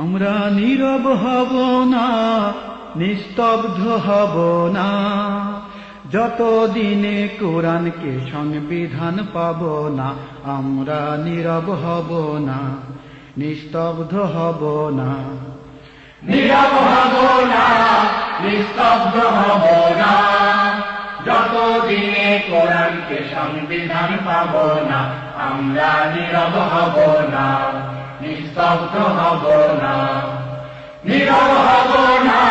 আমরা নীরব হব না, নিস্তব্ধ হব না। যত দিনে কোরআনকে সংবিধান পাব না, আমরা নীরব হব না, নিস্তব্ধ হব না। নীরব হব না, নিস্তব্ধ হব না। যত দিনে কোরআনকে সংবিধান পাব না, আমরা নীরব হব না। নিস্তব্ধ হব না নীরব হব না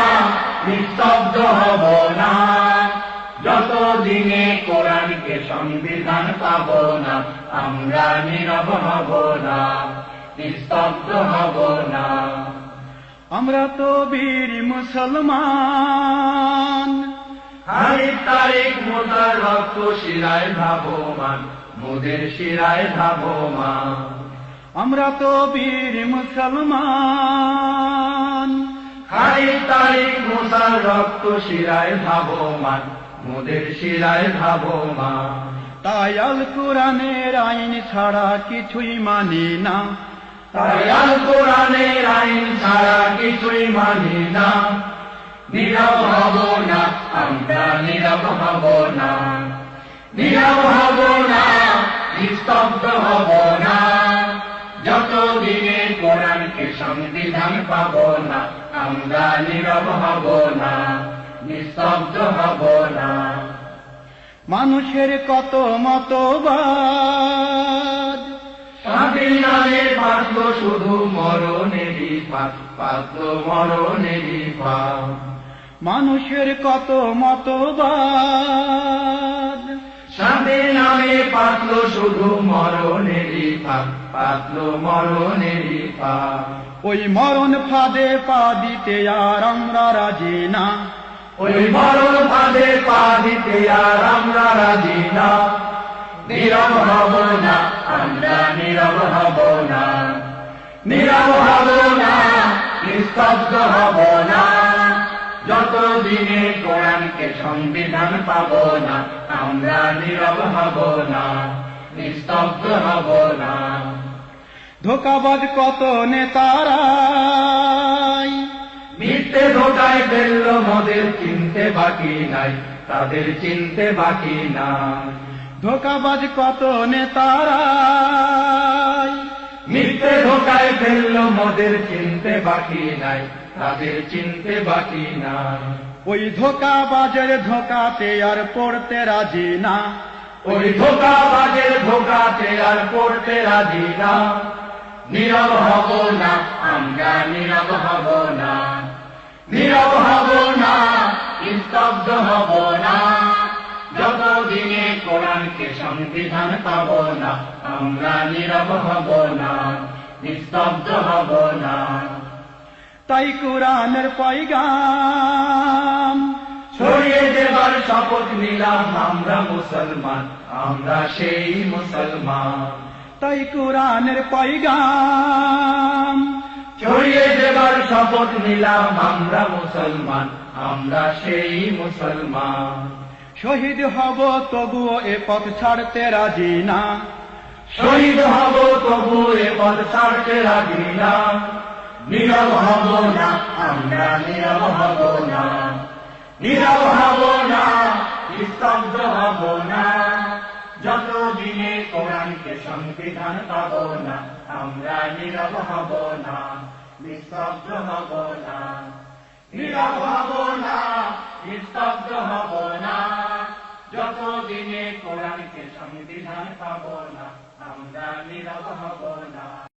নিস্তব্ধ হব না যত দিনে কোরআনকে সংবিধান পাব না আমরা নীরব হব না নিস্তব্ধ হব না আমরা তো বীর মুসলমান। হারি তারিখ মোদার রক্ত শিরায় ধাবমান মোদের শিরায় ধাবমান আমরা তো বীর মুসলমান। হারি তাই মোদার রক্ত শিরায় ধাবমান মোদের শিরায় ধাবমান তাই আল কোরআনের আইন ছাড়া কিছুই মানি না। তাই আল কোরআনের আইন ছাড়া কিছুই মানি না। নীরব হব না আমরা নীরব হব না। নীরব হব না নিস্তব্ধ হব না। সংবিধান পাব না আমরা নীরব হব না নিস্তব্ধ হব না মানুষের কত মতবাদ? স্বাধীন নামে পাত্র শুধু মরণেরই পাত পাত্র মরণেরই পাত মানুষের কত মতবাদ? নামে পাতল শুধু মরণেরই পাপ পাতল মরণেরই পাপ। ওই মরণ ফাঁদে পা দিতে আর আমরা রাজি না। ওই মরণ ফাঁদে পা দিতে আর আমরা রাজি না। নীরব হব না আমরা নীরব হব না। নীরব হব না নিস্তব্ধ হব না। যত দিনে কোরআনকে সংবিধান পাব না আমরা নীরব হব না। নিস্তব্ধ হব না। ধোকাবাজ কত নেতারাই মিথ্যে ধোকায় ফেলল মোদের চিনতে বাকি নাই তাদের চিনতে বাকি নাই। ধোকাবাজ কত নেতারাই মিথ্যে ধোকায় ফেলল মোদের চিনতে বাকি নাই তাদের চিনতে বাকি নাই। ওই ধোকাবাজের ধোকাতে আর পড়তে রাজি না। ওই ধোকা বাজের ধোকাতে আর পড়তে রাজি না। নীরব হব না, আমরা নীরব হব না। নীরব হব না, নিস্তব্ধ হব না। যত দিনে কোরআনকে সংবিধান পাব না, আমরা নীরব হব না, নিস্তব্ধ হব না। তাই কোরআনের দেবার শপথ নিলাম আমরা মুসলমান আমরা সেই মুসলমান। তাই কোরআনের পয়গাম। ছড়িয়ে দেবার শপথ নিলাম আমরা মুসলমান আমরা সেই মুসলমান। শহীদ হব তবুও এ পথ ছাড়তে রাজি না। শহীদ হব তবু এ পথ ছাড়তে রাজি না। নীরব হব না আমরা নীরব হব না। নীরব হব নিস্তব্ধ হব না। যত দিনে কোরআনকে সংবিধান পাব না, আমরা নীরব হব না, নিস্তব্ধ হব না। নীরব হব না, নিস্তব্ধ হব না। যত দিনে কোরআনকে সংবিধান পাব না, আমরা নীরব হব না।